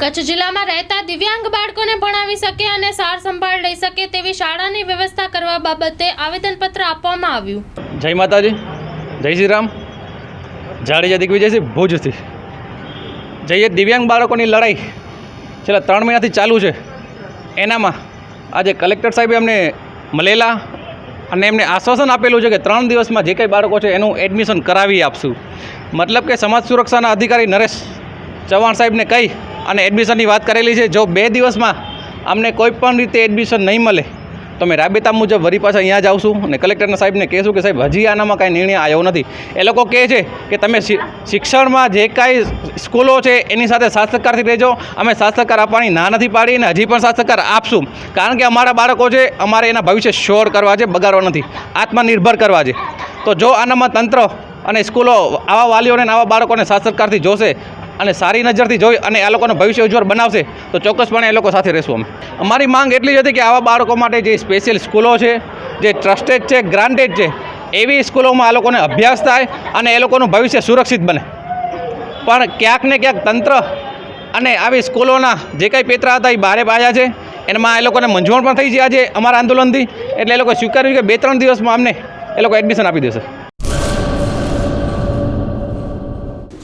કચ્છ જિલ્લામાં રહેતા દિવ્યાંગ બાળકોને ભણાવી શકે અને સાર સંભાળ લઈ શકે તેવી શાળાની વ્યવસ્થા કરવા બાબતે આવેદનપત્ર આપવામાં આવ્યું. જય માતાજી. જય શ્રી રામ. જાડેજા દિગ્વિજયસિંહ ભુજથી. જઈએ દિવ્યાંગ બાળકોની લડાઈ છેલ્લા ત્રણ મહિનાથી ચાલુ છે. એનામાં આજે કલેક્ટર સાહેબે અમને મળેલા અને એમને આશ્વાસન આપેલું છે કે ત્રણ દિવસમાં જે કંઈ બાળકો છે એનું એડમિશન કરાવી આપશું. મતલબ કે સમાજ સુરક્ષાના અધિકારી નરેશ ચૌહાણ સાહેબને કહી અને એડમિશનની વાત કરેલી છે, જો બે દિવસમાં અમને કોઈ પણ રીતે એડમિશન નહીં મળે, તો મેં રાબેતા મુજબ વરી પાછા અહીંયા જ આવશું અને કલેક્ટરના સાહેબને કહેશું કે સાહેબ, હજી આનામાં કાંઈ નિર્ણય આવ્યો નથી. એ લોકો કહે છે કે તમે શિક્ષણમાં જે કાંઈ સ્કૂલો છે, એની સાથે સહકારથી રહેજો. અમે સહકાર આપવાની ના નથી પાડી અને હજી પણ સાથ સહકાર આપશું. કારણ કે અમારા બાળકો છે, અમારે એના ભવિષ્ય શ્યોર કરવા છે, બગાડવા નથી. આત્મનિર્ભર કરવા છે. તો જો આનામાં તંત્ર અને સ્કૂલો આવા વાલીઓને આવા બાળકોને સહકારથી જોશે અને સારી નજરથી જોઈ અને આ લોકોનું ભવિષ્ય ઉજ્જવળ બનાવશે, તો ચોક્કસપણે એ લોકો સાથે રહેશું અમે. અમારી માંગ એટલી જ હતી કે આવા બાળકો માટે જે સ્પેશિયલ સ્કૂલો છે, જે ટ્રસ્ટેડ છે ગ્રાન્ટેડ છે, એવી સ્કૂલોમાં આ લોકોને અભ્યાસ થાય અને એ લોકોનું ભવિષ્ય સુરક્ષિત બને. પણ ક્યાંક ને ક્યાંક તંત્ર અને આવી સ્કૂલોના જે કંઈ પેતરા હતા એ બારે પાયા છે, એમાં એ લોકોને મંજૂર પણ થઈ છે આજે અમારા આંદોલનથી, એટલે એ લોકો સ્વીકાર્યું કે બે ત્રણ દિવસમાં અમને એ લોકો એડમિશન આપી દેશે.